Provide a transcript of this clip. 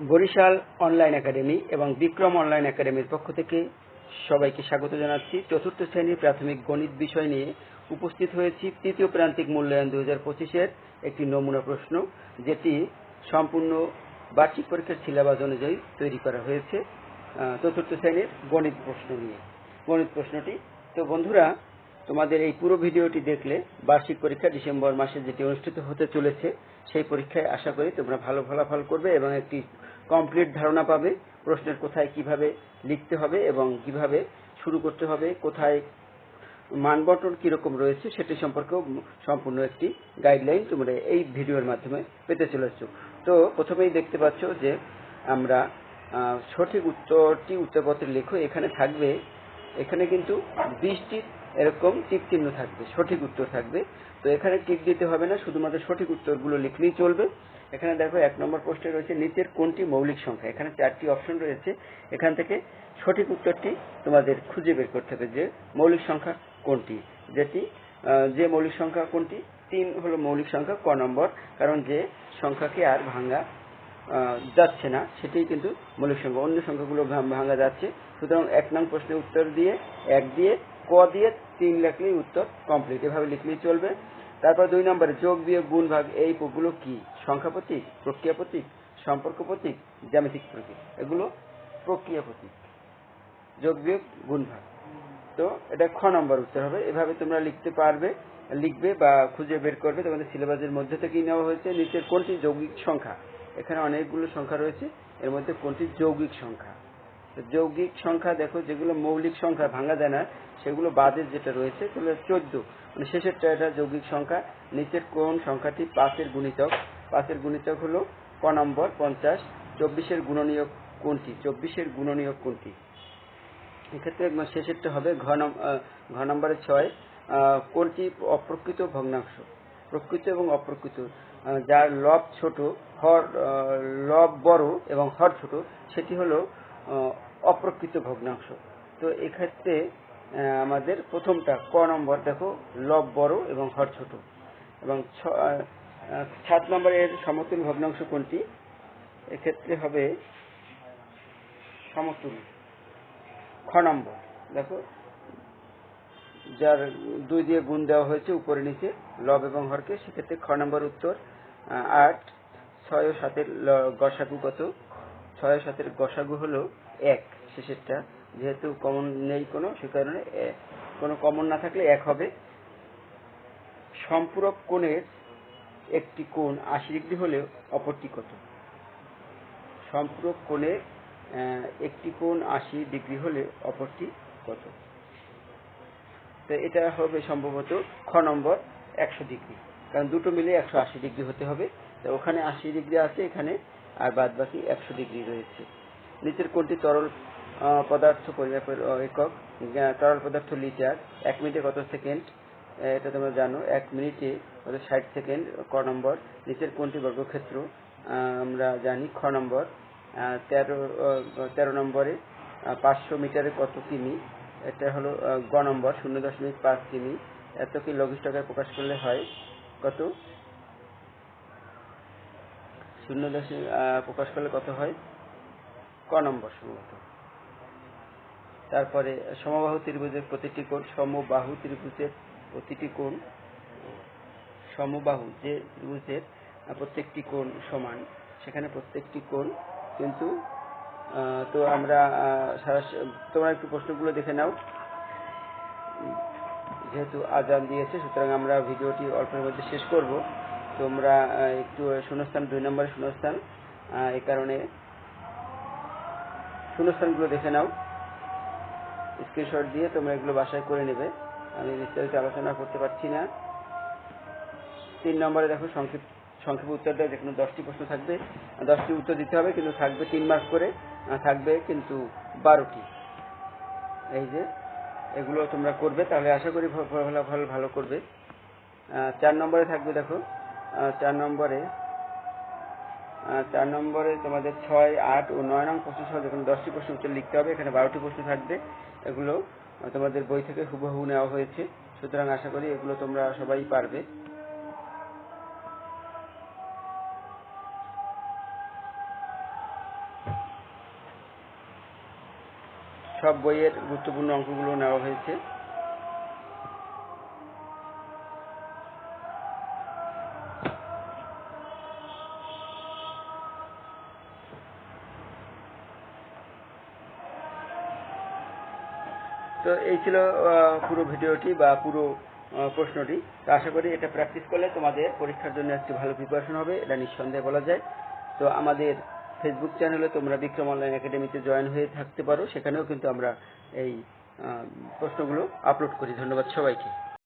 Barishal online academy এবং Vikram online একাডেমির পক্ষ থেকে সবাইকে স্বাগত জানাচ্ছি। চতুর্থ শ্রেণির প্রাথমিক গণিত বিষয় নিয়ে উপস্থিত হয়েছি তৃতীয় প্রান্তিক মূল্যায়ন দুই হাজার পঁচিশের একটি নমুনা প্রশ্ন, যেটি সম্পূর্ণ বার্ষিক পরীক্ষার সিলেবাস অনুযায়ী তৈরি করা হয়েছে চতুর্থ শ্রেণির গণিত প্রশ্ন নিয়ে। গণিত প্রশ্নটি, তো বন্ধুরা, তোমাদের এই পুরো ভিডিওটি দেখলে বার্ষিক পরীক্ষা ডিসেম্বর মাসে যেটি অনুষ্ঠিত হতে চলেছে, সেই পরীক্ষায় আশা করি তোমরা ভালো ফলাফল করবে এবং একটি কমপ্লিট ধারণা পাবে, প্রশ্নের কোথায় কীভাবে লিখতে হবে এবং কীভাবে শুরু করতে হবে, কোথায় মানবন্টন কীরকম রয়েছে সেটি সম্পর্কেও সম্পূর্ণ একটি গাইডলাইন তোমরা এই ভিডিওর মাধ্যমে পেতে চলেছ। তো প্রথমেই দেখতে পাচ্ছ যে আমরা সঠিক উত্তরটি উত্তরপত্রে লেখো, এখানে থাকবে, এখানে কিন্তু বিশটি এরকম টিক চিহ্ন থাকবে, সঠিক উত্তর থাকবে। তো এখানে টিক দিতে হবে না, শুধুমাত্র সঠিক উত্তরগুলো লিখলেই চলবে। এখানে দেখো এক নম্বর প্রশ্নে রয়েছে, নিচের কোনটি মৌলিক সংখ্যা? এখানে চারটি অপশন রয়েছে। এখান থেকে সঠিক উত্তরটি তোমাদের খুঁজে বের করতে হবে যে মৌলিক সংখ্যা কোনটি। যেটি যে মৌলিক সংখ্যা কোনটি? তিন হলো মৌলিক সংখ্যা, ক নম্বর। কারণ যে সংখ্যাকে আর ভাঙ্গা যাচ্ছে না, সেটাই কিন্তু মৌলিক সংখ্যা। অন্য সংখ্যাগুলো ভা- ভাঙা যাচ্ছে। সুতরাং এক নং প্রশ্নের উত্তর দিয়ে, এক দিয়ে ক দিয়ে তিন লিখলেই উত্তর কমপ্লিট এভাবে লিখলেই চলবে। তারপর দুই নম্বরে যোগ বিয়োগ গুণ ভাগ এই গুলো কি? সংখ্যা প্রতীক, প্রক্রিয়া প্রতীক, সম্পর্ক প্রতীক, জ্যামিতিক প্রতীক। এগুলো প্রক্রিয়া প্রতীক। যোগ বিয়োগ গুণ ভাগ। তো এটা খ নম্বর উত্তর হবে। এভাবে তোমরা লিখতে পারবে, লিখবে বা খুঁজে বের করবে। তোমাদের সিলেবাসের মধ্যে থেকেই নেওয়া হয়েছে নিচের কোনটি যৌগিক সংখ্যা। এখানে অনেকগুলো সংখ্যা রয়েছে। এর মধ্যে কোনটি যৌগিক সংখ্যা? যৌগিক সংখ্যা, দেখো যেগুলো মৌলিক সংখ্যা, ভাঙা যায় না, সেগুলো বাদের যেটা রয়েছে, সেগুলো চোদ্দ। মানে শেষেরটা এটা যৌগিক সংখ্যা, নিচের কোন সংখ্যাটি পাঁচের গুণিতক। পাঁচের গুণিতক হলো ক নম্বর, পঞ্চাশ। চব্বিশের গুণনীয়ক কোনটি? চব্বিশের গুণনীয়ক কোনটি? এক্ষেত্রে শেষেরটা হবে ঘ নম- ঘ নম্বরে ছয়। কোনটি অপ্রকৃত ভগ্নাংশ? প্রকৃত এবং অপ্রকৃত। যার লব ছোট, হর লব বড় এবং হর ছোট, সেটি হলো অপ্রকৃত ভগ্নাংশ। তো এক্ষেত্রে আমাদের প্রথমটা ক নম্বর, দেখো, লব বড় এবং হর ছোট। এবং সাত নম্বরের সমতুল ভগ্নাংশ কোনটি? এক্ষেত্রে হবে সমতুল খ নম্বর, দেখো, যার দুই দিয়ে গুণ দেওয়া হয়েছে উপরে নিচে, লব এবং হরকে, সেক্ষেত্রে খ নম্বর উত্তর আট, ছয় ও সাতের গসাগু কত? ছয় সাতের গসাগু হলো এক শেষেরটা। যেহেতু কমন নেই কোনো, সে কারণে কোনো কমন না থাকলে এক হবে। সম্পূরক কোণের একটি কোণ আশি ডিগ্রি হলেও অপরটি কত? সম্পূরক কোণের একটি কোণ আশি ডিগ্রি হলে অপরটি কত? তো এটা হবে সম্ভবত খ নম্বর একশো ডিগ্রি। কারণ দুটো মিলে একশো আশি ডিগ্রি হতে হবে। তো ওখানে আশি ডিগ্রি আছে, এখানে আর বাদ বাকি একশো ডিগ্রি রয়েছে। নিচের কোনটি তরল পদার্থ পরিমাপের একক? তরল পদার্থ লিটার, এক মিনিটে কত সেকেন্ড? এটা তোমরা জানো, এক মিনিটে কত, ষাট সেকেন্ড, ক নম্বর। নিচের কোনটি বর্গক্ষেত্র? আমরা জানি খ নম্বর। তেরো তেরো নম্বরে পাঁচশো মিটারে কত কিমি? এটা হলো গ নম্বর, শূন্য দশমিক পাঁচ কিমি। এত কি লঘিষ্ঠ আকারে প্রকাশ করলে হয়? কত? শূন্য দশমিক প্রকাশ করলে কত হয়? ক নম্বর সম্ভবত। তারপরে সমবাহু ত্রিভুজের প্রতিটি কোণ, সমবাহু ত্রিভুজের প্রতিটি কোণ, সমবাহু যে ত্রিভুজের প্রত্যেকটি কোণ সমান, সেখানে প্রত্যেকটি কোণ কিন্তু তো আমরা তোমরা একটু প্রশ্নগুলো দেখে নাও। যেহেতু আজান দিয়েছে, সুতরাং আমরা ভিডিওটি অল্পের মধ্যে শেষ করব। তোমরা একটু শূন্যস্থান, দুই নম্বরে শূন্যস্থান এই কারণে শূন্যস্থানগুলো দেখে নাও। স্ক্রিনশট দিয়ে তোমরা এগুলো বাসায় করে নেবে। আমি বিস্তারিত আলোচনা করতে পারছি না। তিন নম্বরে দেখো, সংক্ষিপ সংক্ষেপ উত্তর দেয় যেখানে দশটি প্রশ্ন থাকবে। দশটি উত্তর দিতে হবে, কিন্তু থাকবে তিন মার্ক করে থাকবে কিন্তু বারোটি। এই যে, এগুলো তোমরা করবে, তাহলে আশা করি ভ- ভালো করবে। চার নম্বরে থাকবে, দেখো চার নম্বরে চার নম্বরে তোমাদের ছয়, আট ও নয় নং প্রশ্ন সহ যখন দশটি প্রশ্ন উত্তর লিখতে হবে, এখানে বারোটি প্রশ্ন থাকবে। এগুলো তোমাদের বই থেকে হুবহু নেওয়া হয়েছে। সুতরাং আশা করি এগুলো তোমরা সবাই পারবে। সব বইয়ের গুরুত্বপূর্ণ অঙ্কগুলো নেওয়া হয়েছে। তো এই ছিল পুরো ভিডিওটি বা পুরো প্রশ্নটি। তো আশা করি এটা প্র্যাকটিস করলে তোমাদের পরীক্ষার জন্য একটি ভালো প্রিপারেশন হবে, এটা নিঃসন্দেহে বলা যায়। তো আমাদের ফেসবুক চ্যানেলে তোমরা বিক্রম অনলাইন একাডেমিতে জয়েন হয়ে থাকতে পারো, সেখানেও কিন্তু আমরা এই প্রশ্নগুলো আপলোড করি। ধন্যবাদ সবাইকে।